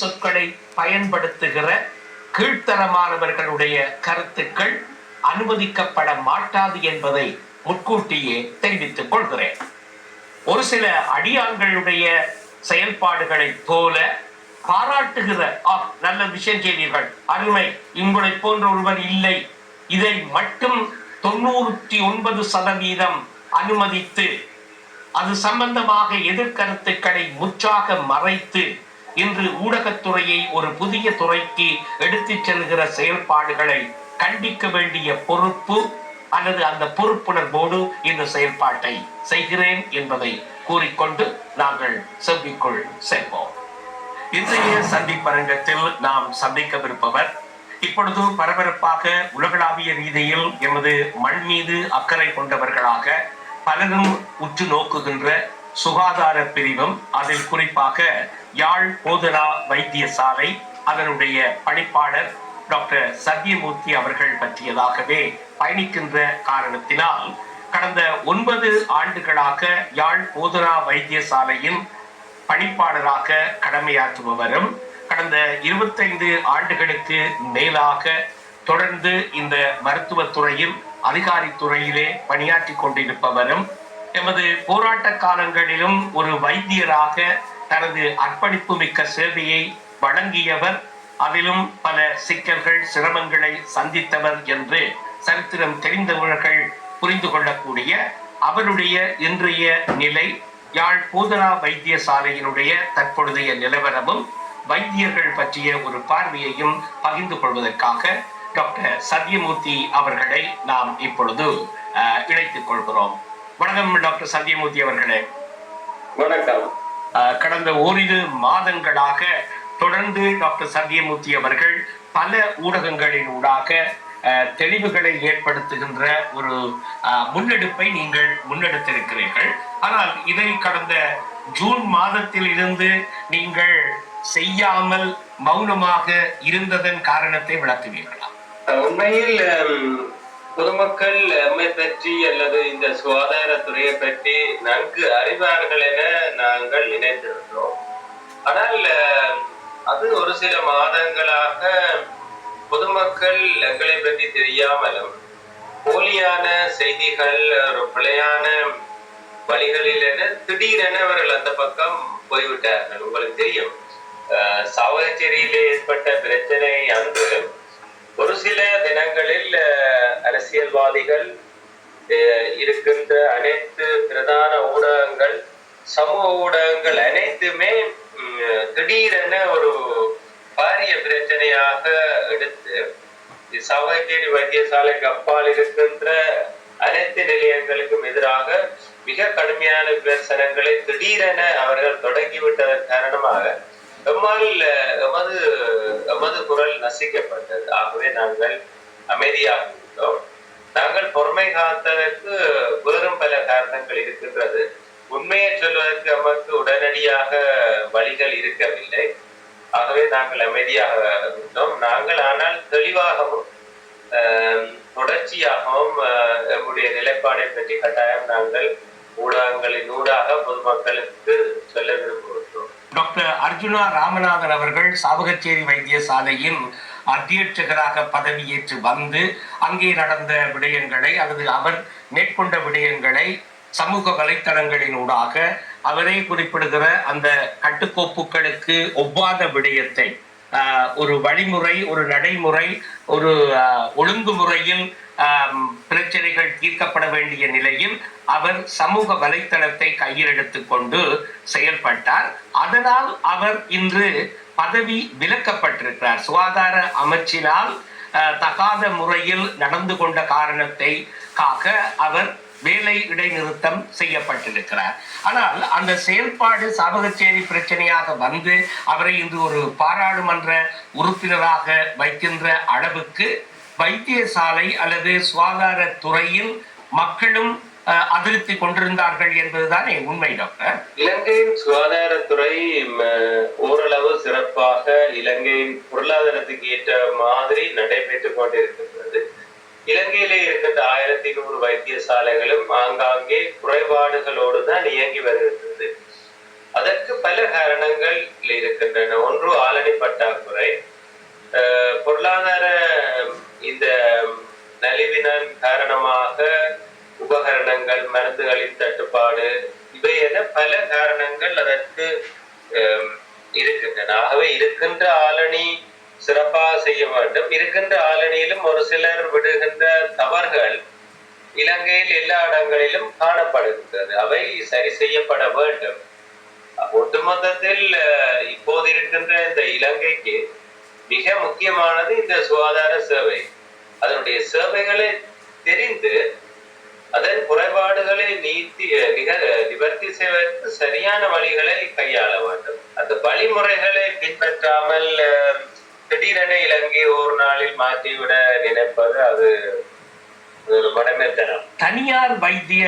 சொற்களை பயன்படுத்துகிற கீழ்த்தரமானவர்களுடைய கருத்துக்கள் அனுமதிக்கப்பட மாட்டாது என்பதை முன்கூட்டியே தெரிவித்துக் கொள்கிறேன். ஒரு சில அடியான்களுடைய செயல்பாடுகளை போல பாராட்டுகிற ஆ நல்ல விஷயம் செய்தீர்கள். அருமை உங்களைப் போன்ற ஒருவர் இல்லை. இதை மட்டும் தொண்ணூற்றி ஒன்பது சதவீதம் அனுமதித்து அது சம்பந்தமாக எதிர்கருத்துக்களை முற்றாக மறைத்து இன்று ஊடகத்துறையை ஒரு புதிய துறைக்கு எடுத்துச் செல்கிற செயல்பாடுகளை கண்டிக்க வேண்டிய பொறுப்பு அல்லது அந்த பொறுப்புணர்வோடு இந்த செயல்பாட்டை செய்கிறேன் என்பதை கூறிக்கொண்டு நாங்கள் செவ்விக்குள் செல்வோம். இன்றைய சந்திப்பரங்கத்தில் நாம் சந்திக்கவிருப்பவர் இப்பொழுது பரபரப்பாக உலகளாவிய ரீதியில் எமது மண் மீது அக்கறை கொண்டவர்களாக பலரும் உற்று நோக்குகின்ற சுகாதார பிரிவும் அதில் குறிப்பாக யாழ் போதனா வைத்தியசாலை அதனுடைய பணிப்பாளர் டாக்டர் சத்யமூர்த்தி அவர்கள் பற்றியதாகவே பயணிக்கின்ற காரணத்தினால் கடந்த ஒன்பது ஆண்டுகளாக யாழ் போதனா வைத்தியசாலையின் பணிப்பாளராக கடமையாற்றுபவரும் கடந்த இருபத்தைந்து ஆண்டுகளுக்கு மேலாக தொடர்ந்து இந்த மருத்துவத்துறையில் அதிகாரித்துறையிலே பணியாற்றி கொண்டிருப்பவரும் எமது போராட்ட காலங்களிலும் ஒரு வைத்தியராக தனது அர்ப்பணிப்பு மிக்க சேவையை வழங்கியவர் அதிலும் பல சிக்கல்கள் சிரமங்களை சந்தித்தவர் என்று சரித்திரம் தெரிந்தவர்கள் புரிந்து கொள்ளக்கூடிய அவருடைய இன்றைய நிலை யாழ் பூதனா வைத்தியசாலையினுடைய தற்பொழுதைய நிலவரமும் வைத்தியர்கள் பற்றிய ஒரு பார்வையையும் பகிர்ந்து கொள்வதற்காக டாக்டர் சத்யமூர்த்தி அவர்களை நாம் இப்பொழுது அஹ், இணைத்துக் கொள்கிறோம். வணக்கம் டாக்டர் சத்யமூர்த்தி அவர்களே. வணக்கம். கடந்த ஓரிரு மாதங்களாக தொடர்ந்து டாக்டர் சத்யமூர்த்தி அவர்கள் பல ஊடகங்களின் ஊடாக அஹ், தெளிவுகளை ஏற்படுத்துகின்ற ஒரு அஹ், முன்னெடுப்பை நீங்கள் முன்னெடுத்திருக்கிறீர்கள். ஆனால் இதை கடந்த ஜூன் மாதத்தில் இருந்து நீங்கள் செய்யாமல் மௌனமாக இருந்ததன் காரணத்தை விளக்குவீர்களா? உண்மையில் பொதுமக்கள் எம்மை பற்றி அல்லது இந்த சுகாதாரத்துறையை பற்றி நன்கு அறிவார்கள் என நாங்கள் நினைத்திருந்தோம். ஆனால் அது ஒரு சில மாதங்களாக பொதுமக்கள் எங்களை பற்றி தெரியாமலும் போலியான செய்திகள் ஒரு பிழையான வழிகளில் என திடீரென அவர்கள் அந்த பக்கம் போய்விட்டார்கள். உங்களுக்கு தெரியும் அஹ், சாவகச்சேரியிலே ஏற்பட்ட பிரச்சனை அன்று ஒரு சில தினங்களில் அரசியல்வாதிகள் அஹ், இருக்கின்ற அனைத்து பிரதான ஊடகங்கள் சமூக ஊடகங்கள் அனைத்துமே திடீரென ஒரு பாரிய பிரச்சனையாக எடுத்து சவகேரி வைத்தியசாலைக்கு அப்பால் இருக்கின்ற அனைத்து நிலையங்களுக்கும் எதிராக மிக கடுமையான விமர்சனங்களை திடீரென அவர்கள் தொடங்கிவிட்டதன் காரணமாக எம்மால் எமது எமது குரல் நசிக்கப்பட்டது. ஆகவே நாங்கள் அமைதியாக இருந்தோம். நாங்கள் பொறுமை காத்ததற்கு வேறும் பல காரணங்கள் இருக்கின்றது. உண்மையை சொல்வதற்கு நமக்கு உடனடியாக வழிகள் இருக்கவில்லை. ஆகவே நாங்கள் அமைதியாக இருந்தோம். நாங்கள் ஆனால் தெளிவாகவும் ஆஹ், தொடர்ச்சியாகவும் நம்முடைய நிலைப்பாடை பற்றி கட்டாயம் நாங்கள் ஊடகங்களின் ஊடாக பொதுமக்களுக்கு சொல்ல விரும்புகிறோம் டாக்டர் அர்ஜுனா ராமநாதன் அவர்கள் சாவகச்சேரி வைத்தியசாலையின் அத்தியட்சகராக பதவியேற்று வந்து அங்கே நடந்த விடயங்களை அல்லது அவர் மேற்கொண்ட விடயங்களை சமூக வலைத்தளங்களின் ஊடாக அவரே குறிப்பிடுகிற அந்த கட்டுக்கோப்புகளுக்கு ஒவ்வாத விடயத்தை ஒரு வழிமுறை ஒரு நடைமுறை ஒரு ஒழுங்குமுறையில் பிரச்சனைகள் தீர்க்கப்பட வேண்டிய நிலையில் அவர் சமூக வலைத்தளத்தை கையில் எடுத்துக்கொண்டு செயல்பட்டார். அதனால் அவர் இன்று பதவி விலக்கப்பட்டிருக்கிறார். சுகாதார அமைச்சினால் தகாத முறையில் நடந்து கொண்ட காரணத்தை காக்க அவர் வேலை இடைநிறுத்தம் செய்யப்பட்டிருக்கிறார். ஆனால் அந்த செயல்பாடு சாபகச்சேரி பிரச்சனையாக வந்து அவரை இன்று ஒரு பாராளுமன்ற உறுப்பினராக வைக்கின்ற அளவுக்கு வைத்தியசாலை அல்லது சுகாதாரத்துறையில் மக்களும் அஹ், அதிருப்தி கொண்டிருந்தார்கள் என்பதுதானே உண்மை டாக்டர்? இலங்கையின் சுகாதாரத்துறை ஓரளவு சிறப்பாக இலங்கையின் பொருளாதாரத்துக்கு ஏற்ற மாதிரி நடைபெற்றுக் கொண்டிருக்கிறது. இலங்கையிலே இருக்கின்ற ஆயிரத்தி நூறு வைத்தியசாலைகளும் ஆங்காங்கே குறைபாடுகளோடு தான் இயங்கி வருகின்றது. அதற்கு பல காரணங்கள் இருக்கின்றன. ஒன்று ஆளணி பொருளாதார இந்த நலிவினன் காரணமாக உபகரணங்கள் மருந்துகளின் தட்டுப்பாடு இவை என பல காரணங்கள் அதற்கு அஹ், இருக்கின்றன. ஆகவே இருக்கின்ற ஆளணி சிறப்பாக செய்ய வேண்டும். இருக்கின்ற ஆளணியிலும் ஒரு சிலர் விடுகின்ற தவறுகள் இலங்கையில் எல்லா இடங்களிலும் காணப்படுகின்றது. அவை சரி செய்யப்பட வேண்டும். ஒட்டுமொத்தத்தில் இப்போது இருக்கின்ற இந்த இலங்கைக்கு மிக முக்கியமானது இந்த சுகாதார சேவை. அதனுடைய சேவைகளை தெரிந்து அதன் குறைபாடுகளை நீத்தி நிக நிவர்த்தி செய்வதற்கு சரியான வழிகளை கையாள வேண்டும். அந்த வழிமுறைகளை பின்பற்றாமல் திடீரென இலங்கை ஒரு நாளில் மாற்றிவிட நினைப்பது அது ஒரு மடமைத்தனம் தனியார் வைத்திய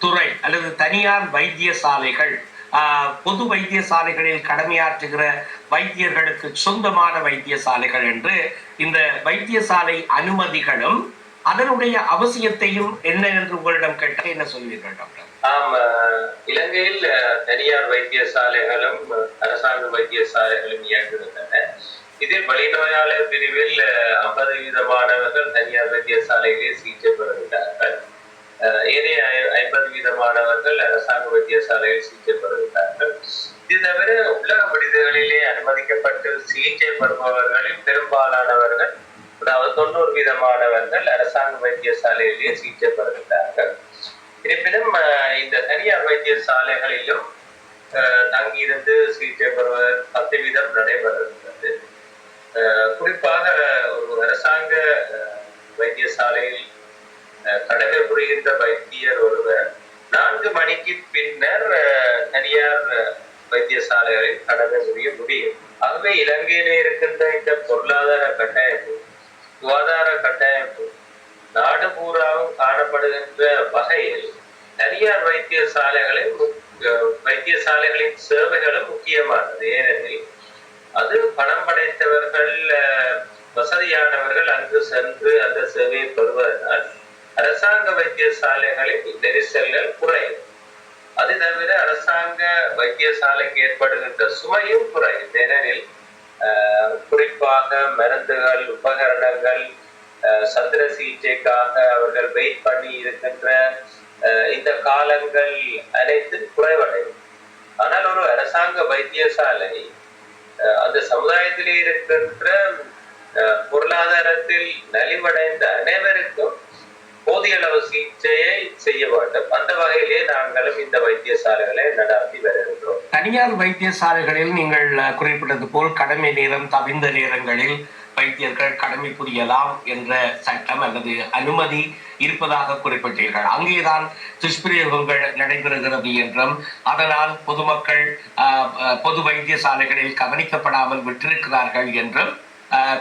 துறை அல்லது தனியார் வைத்தியசாலைகள் ஆஹ், பொது வைத்தியசாலைகளில் கடமையாற்றுகிற வைத்தியர்களுக்கு சொந்தமான வைத்தியசாலைகள் என்று இந்த வைத்தியசாலை அனுமதிகளும் அதனுடைய அவசியத்தையும் என்ன என்று உங்களிடம் கேட்டால் என்ன சொல்வீர்கள் டாக்டர்? ஆம் இலங்கையில் அஹ், தனியார் வைத்தியசாலைகளும் அரசாங்க வைத்தியசாலைகளும் இயங்குகின்றன. இதில் வழிநோயாளர் பிரிவில் ஐம்பது வீதமானவர்கள் தனியார் வைத்தியசாலையிலே சிகிச்சை பெறுகின்றார்கள் ஏனைய ஐம்பது வீதமானவர்கள் அரசாங்க வைத்தியசாலையில் சிகிச்சை பெறுகின்றார்கள் இது தவிர உலக விடுதிகளிலே அனுமதிக்கப்பட்டு சிகிச்சை பெறுபவர்களில் பெரும்பாலானவர்கள் அதாவது தொண்ணூறு வீதமானவர்கள் அரசாங்க வைத்தியசாலையிலேயே சிகிச்சை பெறுகிறார்கள். இருப்பினும் அஹ், இந்த தனியார் வைத்தியசாலைகளிலும் அஹ், தங்கியிருந்து சிகிச்சை பெறுவதற்கு பத்து வீதம் நடைபெறுகிறது. அஹ், குறிப்பாக ஒரு அரசாங்க அஹ், வைத்தியசாலையில் அஹ், கடமை புரிகின்ற வைத்தியர் ஒருவர் நான்கு மணிக்கு பின்னர் தனியார் வைத்தியசாலைகளில் கடமை புரிய முடியும். ஆகவே இலங்கையிலே இருக்கின்ற இந்த பொருளாதார கட்டாயத்தில் சுகாதார கட்டமைப்பு. நாடு பூராவும் காணப்படுகின்ற வகையில் தனியார் வைத்தியசாலைகளை வைத்தியசாலைகளின் சேவைகளும் முக்கியமானது. ஏனெனில் அது பணம் படைத்தவர்கள் வசதியானவர்கள் அங்கு சென்று அந்த சேவையை பெறுவதனால் அரசாங்க வைத்தியசாலைகளில் நெரிசல்கள் குறையும். அது தவிர அரசாங்க வைத்தியசாலைக்கு ஏற்படுகின்ற சுமையும் குறையும். ஏனெனில் குறிப்பாக மருந்துகள் உபகரணங்கள் சந்திர சிகிச்சைக்காக அவர்கள் வெயிட் பண்ணி இருக்கின்ற இந்த காலங்கள் அனைத்தும் குறைவடையும். ஆனால் ஒரு அரசாங்க வைத்தியசாலை அந்த சமுதாயத்திலே இருக்கின்ற பொருளாதாரத்தில் நலிவடைந்த அனைவருக்கும் போதிய அளவு சிகிச்சையை செய்ய வேண்டும். அந்த வகையிலே நாங்களும் இந்த வைத்தியசாலைகளை நடாத்தி வருகின்றோம் தனியார் வைத்தியசாலைகளில் நீங்கள் குறிப்பிட்டது போல் கடமை நேரம் தவிர்ந்த நேரங்களில் வைத்தியர்கள் கடமை புரியலாம் என்ற சட்டம் அல்லது அனுமதி இருப்பதாக குறிப்பிட்டீர்கள். அங்கேதான் துஷ்பிரயோகங்கள் நடைபெறுகிறது என்றும் அதனால் பொதுமக்கள் பொது வைத்தியசாலைகளில் கவனிக்கப்படாமல் விட்டிருக்கிறார்கள் என்றும்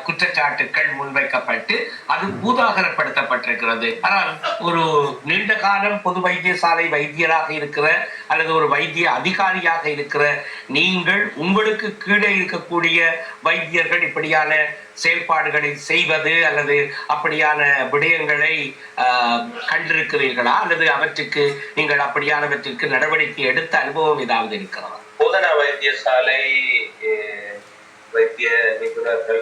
குற்றச்சாட்டுக்கள் முன்வைக்கப்பட்டு அது பூதாகரப்படுத்தப்பட்டிருக்கிறது. ஆனால் ஒரு நீண்ட காலம் பொது வைத்தியசாலை வைத்தியராக இருக்கிற அல்லது ஒரு வைத்திய அதிகாரியாக இருக்கிற நீங்கள் உங்களுக்கு கீழே இருக்கக்கூடிய வைத்தியர்கள் இப்படியான செயல்பாடுகளை செய்வது அல்லது அப்படியான விடயங்களை ஆஹ், கண்டிருக்கிறீர்களா? அல்லது அவற்றுக்கு நீங்கள் அப்படியானவற்றிற்கு நடவடிக்கை எடுத்த அனுபவம் ஏதாவது இருக்கிறதா? போதனா வைத்தியசாலை வைத்திய நிபுணர்கள்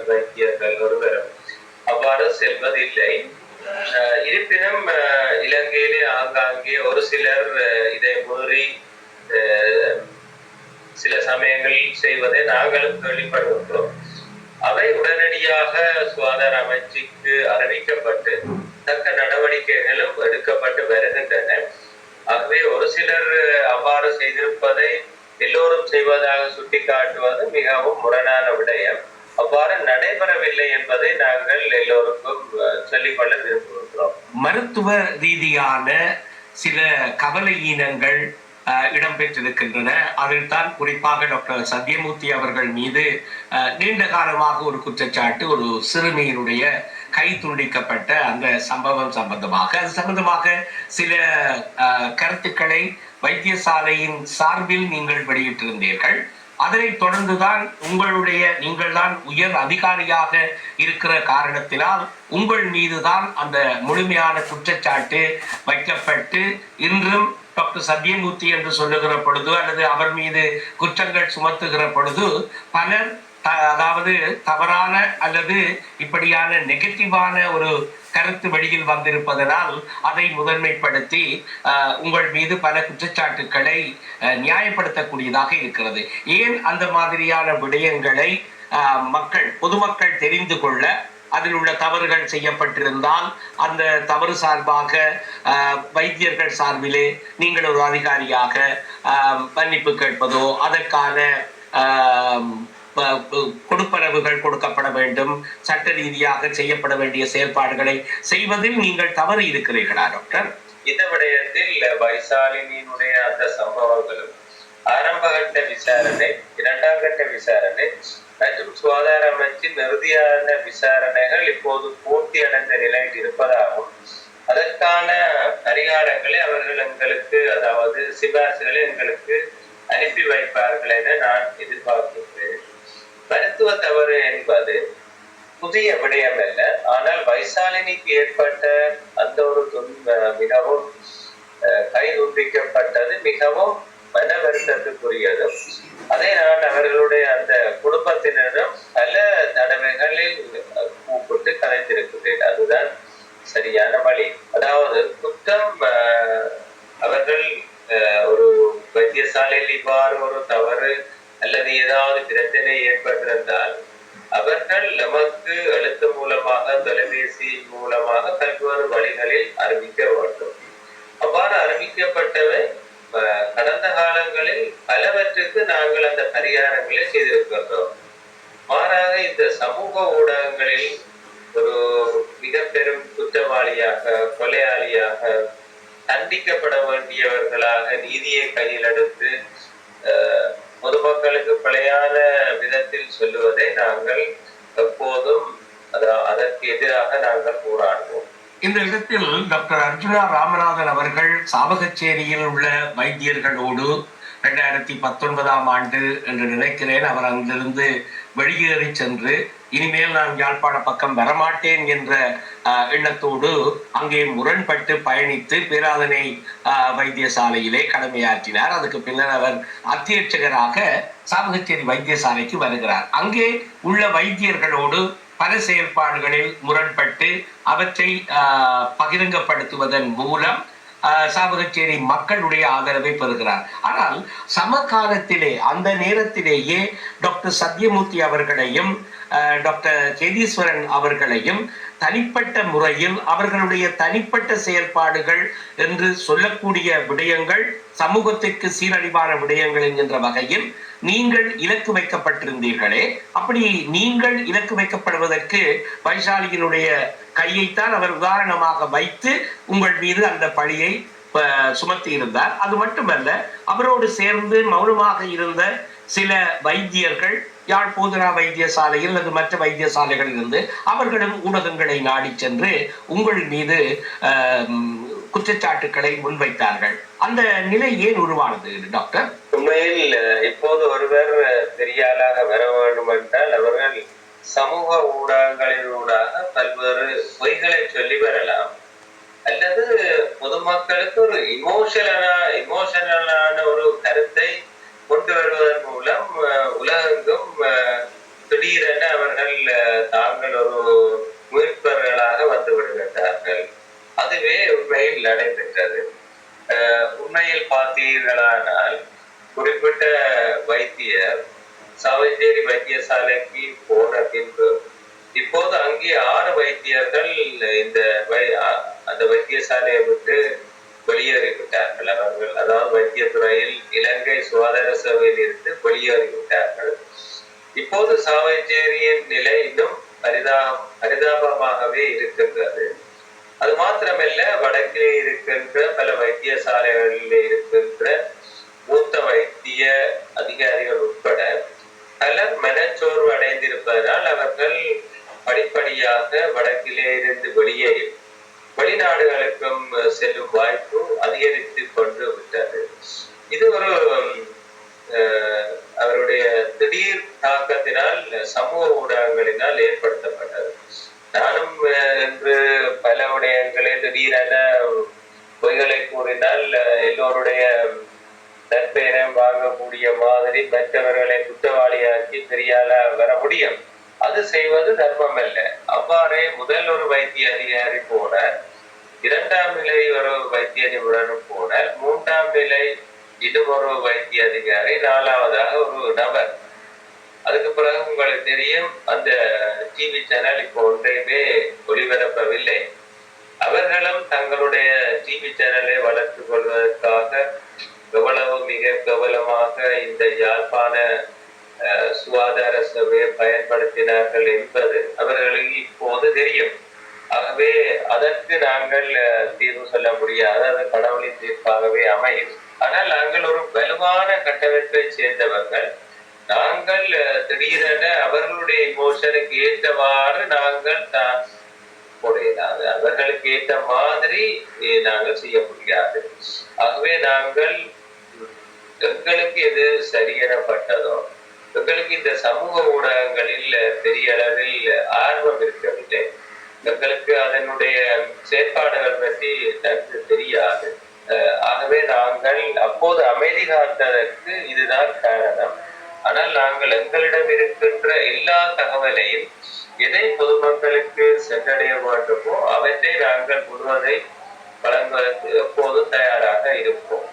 செல்வதில்லை அஹ், இருப்பினும் இலங்கையிலே ஆங்காங்கே ஒரு சிலர் இதை மீறி சில சமயங்களில் செய்வதை நாங்களும் கேள்விப்படுகின்றோம் அவை உடனடியாக சுகாதார அமைச்சுக்கு அறிவிக்கப்பட்டு தக்க நடவடிக்கைகளும் எடுக்கப்பட்டு வருகின்றன. ஆகவே ஒரு சிலர் அவ்வாறு செய்திருப்பதை எல்லோரும் செய்வதாக சுட்டிக்காட்டுவது மிகவும் முரணான விடயம். அவ்வாறு நடைபெறவில்லை என்பதை நாங்கள் எல்லோருக்கும் சொல்லிக்கொள்ள விரும்புகின்றோம் மருத்துவ ரீதியான சில கவலையீனங்கள் அஹ், இடம்பெற்றிருக்கின்றன. அதில் தான் குறிப்பாக டாக்டர் சத்யமூர்த்தி அவர்கள் மீது அஹ், நீண்ட காலமாக ஒரு குற்றச்சாட்டு ஒரு சிறுமியினுடைய கை துண்டிக்கப்பட்ட அந்த சம்பவம் சம்பந்தமாக அது சம்பந்தமாக சில கருத்துக்களை வைத்தியசாலையின் சார்பில் நீங்கள் வெளியிட்டிருந்தீர்கள். அதனைத் தொடர்ந்துதான் உங்களுடைய நீங்கள் தான் உயர் அதிகாரியாக இருக்கிற காரணத்தினால் உங்கள் மீதுதான் அந்த முழுமையான குற்றச்சாட்டு வைக்கப்பட்டு இன்றும் டாக்டர் சத்யமூர்த்தி என்று சொல்லுகிற பொழுது அல்லது அவர் மீது குற்றங்கள் சுமத்துகிற பொழுது பலர் அதாவது தவறான அல்லது இப்படியான நெகட்டிவான ஒரு கருத்து வெளியில் வந்திருப்பதனால் அதை முதன்மைப்படுத்தி உங்கள் மீது பல குற்றச்சாட்டுக்களை நியாயப்படுத்தக்கூடியதாக இருக்கிறது. ஏன் அந்த மாதிரியான விடயங்களை மக்கள் பொதுமக்கள் தெரிந்து கொள்ள அதில் உள்ள தவறுகள் செய்யப்பட்டிருந்தால் அந்த தவறு சார்பாக வைத்தியர்கள் சார்பிலே நீங்கள் ஒரு அதிகாரியாக மன்னிப்பு கேட்பதோ அதற்கான கொடுப்பனவுகள் கொடுக்கப்பட வேண்டும். சட்ட ரீதியாக செய்யப்பட வேண்டிய செயல்பாடுகளை செய்வதில் நீங்கள் தவறு இருக்கிறீர்களா டாக்டர் இந்த விடயத்தில் வைசாலினியினுடைய அந்த சம்பவங்களும் ஆரம்பகட்ட விசாரணை இரண்டாம் கட்ட விசாரணை மற்றும் சுகாதார அமைச்சின் இறுதியான விசாரணைகள் இப்போது பூர்த்தி அடைந்த நிலையில் இருப்பதாகவும் அதற்கான பரிகாரங்களை அவர்கள் எங்களுக்கு அதாவது சிபாரிசுகளை எங்களுக்கு அனுப்பி வைப்பார்கள் என நான் எதிர்பார்க்கிறேன். மருத்துவ தவறு என்பது புதிய விடயம் அல்ல. ஆனால் வைசாலினிக்கு ஏற்பட்ட அந்த ஒரு துன்ப மிகவும் அஹ், கைதுண்டிக்கப்பட்டது மிகவும் மன வருத்தத்துக்குரியதும் அதை நான் அவர்களுடைய அந்த குடும்பத்தினரிடம் பல தடவைகளில் கூப்பிட்டு கலைந்திருக்கிறேன் அதுதான் சரியான வழி. அதாவது குற்றம் அஹ், அவர்கள் அஹ், ஒரு வைத்தியசாலையில் இவ்வாறு ஒரு தவறு அல்லது ஏதாவது பிரச்சனை ஏற்பட்டிருந்தால் அவர்கள் நமக்கு எழுத்து மூலமாக தொலைபேசி மூலமாக பல்வேறு வழிகளில் அறிவிக்க வேண்டும். அவ்வாறு அறிவிக்கப்பட்டவை கடந்த காலங்களில் பலவற்றுக்கு நாங்கள் அந்த பரிகாரங்களை செய்திருக்கின்றோம். மாறாக இந்த சமூக ஊடகங்களில் ஒரு மிக பெரும் குற்றவாளியாக கொலையாளியாக தண்டிக்கப்பட வேண்டியவர்களாக நீதியை கையில் எடுத்து அஹ், பொதுமக்களுக்கு பிழையான விதத்தில் சொல்லுவதை நாங்கள் எப்போதும் அதற்கு எதிராக நாங்கள் போராடுவோம். இந்த இடத்தில் டாக்டர் அர்ஜுனா ராமநாதன் அவர்கள் சாவகச்சேரியில் உள்ள வைத்தியர்களோடு இரண்டாயிரத்தி பத்தொன்பதாம் ஆண்டு என்று நினைக்கிறேன் அவர் அங்கிருந்து வெளியேறி சென்று இனிமேல் நான் யாழ்ப்பாண பக்கம் வரமாட்டேன் என்ற எண்ணத்தோடு அங்கே முரண்பட்டு பயணித்து பேராதனை ஆஹ், வைத்தியசாலையிலே கடமையாற்றினார். அதுக்கு பின்னர் அவர் அத்தியட்சகராக சாமகச்சேரி வைத்தியசாலைக்கு வருகிறார். அங்கே உள்ள வைத்தியர்களோடு பல செயல்பாடுகளில் முரண்பட்டு அவற்றை பகிரங்கப்படுத்துவதன் மூலம் சாவகச்சேரி மக்களுடைய ஆதரவை பெறுகிறார். ஆனால் சமகாலத்திலே அந்த நேரத்திலேயே டாக்டர் சத்யமூர்த்தி அவர்களையும் ஆஹ், டாக்டர் கேதீஸ்வரன் அவர்களையும் தனிப்பட்ட முறையில் அவர்களுடைய தனிப்பட்ட செயல்பாடுகள் என்று சொல்லக்கூடிய விடயங்கள் சமூகத்திற்கு சீரழிவான விடயங்கள் என்கின்ற வகையில் நீங்கள் இலக்கு வைக்கப்பட்டிருந்தீர்களே. அப்படி நீங்கள் இலக்கு வைக்கப்படுவதற்கு வைசாலியினுடைய கையைத்தான் அவர் உதாரணமாக வைத்து உங்கள் மீது அந்த பழியை சுமத்தி இருந்தார். அது மட்டுமல்ல அவரோடு சேர்ந்து மௌனமாக இருந்த சில வைத்தியர்கள் யாழ் போதனா வைத்தியசாலையில் அல்லது மற்ற வைத்தியசாலைகளில் இருந்து அவர்களும் ஊடகங்களை நாடி சென்று உங்கள் மீது அஹ், குற்றச்சாட்டுக்களை முன்வைத்தார்கள். அந்த நிலை ஏன் உருவானது டாக்டர்? உண்மையில் இப்போது ஒருவர் பெரியாளாக வர வேண்டும் என்றால் அவர்கள் சமூக ஊடகங்களினூடாக பல்வேறு பொய்களை சொல்லி வரலாம். அல்லது பொதுமக்களுக்கு ஒரு இமோஷனலா இமோஷனலான ஒரு கருத்தை கொண்டு வருவதன் மூலம் அஹ், உலகெங்கும் அஹ், திடீரென அவர்கள் தாங்கள் ஒரு முயற்பவர்களாக வந்து விடுகின்றார்கள். அதுவே உண்மையில் நடைபெற்றது. உண்மையில் பார்த்தீர்களானால் குறிப்பிட்ட வைத்தியர் சவஞ்சேரி வைத்தியசாலைக்கு போன பின்பு இப்போது அங்கே ஆறு வைத்தியர்கள் இந்த வை- அந்த வைத்தியசாலையை விட்டு வெளியேறிவிட்டார்கள் அவர்கள். அதாவது வைத்தியத்துறையில் இலங்கை சுகாதார சேவையில் இருந்து வெளியேறிவிட்டார்கள். இப்போது சாவஞ்சேரியின் நிலை இன்னும் பரிதா பரிதாபமாகவே இருக்கின்றது. அது மாத்திரமல்ல வடக்கிலே இருக்கின்ற பல வைத்தியசாலைகளில் இருக்கின்ற மூத்த வைத்திய அதிகாரிகள் உட்பட பலர் மனச்சோர்வு அடைந்திருப்பதனால் அவர்கள் படிப்படியாக வடக்கிலே இருந்து வெளியேறி வெளிநாடுகளுக்கும் செல்லும் வாய்ப்பு அதிகரித்து கொண்டு விட்டது இது ஒரு அஹ், அவருடைய திடீர் தாக்கத்தினால் சமூக ஊடகங்களினால் ஏற்படுத்தப்பட்டது நானும் அஹ், இன்று பல விடயங்களை திடீரென பொய்களை கூறினால் எல்லோருடைய நற்பெயரம் வாங்கக்கூடிய மாதிரி மற்றவர்களை குற்றவாளியாக்கி பெரியால வர முடியும். அது செய்வது தர்மம் அல்ல அவ்வாறே முதல் ஒரு வைத்திய அதிகாரி போன இரண்டாம் நிலை ஒரு வைத்திய நிபுணரும் போன மூன்றாம் நிலை இன்னும் ஒரு வைத்திய அதிகாரி நாலாவதாக ஒரு நபர். அதுக்கு பிறகு உங்களுக்கு தெரியும் அந்த டிவி சேனல் இப்போ ஒன்றையுமே ஒளிபரப்பவில்லை. அவர்களும் தங்களுடைய டிவி சேனலை வளர்த்து கொள்வதற்காக எவ்வளவு மிக கவலமாக இந்த யாழ்ப்பாண அஹ், சுகாதார சபையை பயன்படுத்தினார்கள் என்பது அவர்களுக்கு இப்போது தெரியும் ஆகவே அதற்கு நாங்கள் அஹ், தீர்வு சொல்ல முடியாது அது கடவுளின் தீர்ப்பாகவே அமையும் ஆனால் நாங்கள் ஒரு வலுவான கட்டமைப்பை சேர்ந்தவர்கள் நாங்கள் அஹ், திடீரென அவர்களுடைய இமோஷனுக்கு ஏற்றவாறு நாங்கள் தான் முடியாது அவர்களுக்கு ஏற்ற மாதிரி அஹ், நாங்கள் செய்ய முடியாது ஆகவே நாங்கள் எங்களுக்கு எது சரியெனப்பட்டதோ எங்களுக்கு இந்த சமூக ஊடகங்களில் பெரிய அளவில் ஆர்வம் இருக்கவில்லை எங்களுக்கு அதனுடைய செயற்பாடுகள் பற்றி நன்கு தெரியாது. அஹ் ஆகவே நாங்கள் அப்போது அமைதி காத்ததற்கு இதுதான் காரணம். ஆனால் நாங்கள் எங்களிடம் இருக்கின்ற எல்லா தகவலையும் எதை பொதுமக்களுக்கு சென்றடைய வேண்டுமோ அவற்றை நாங்கள் முழுவதை வழங்குவதற்கு எப்போதும் தயாராக இருப்போம்.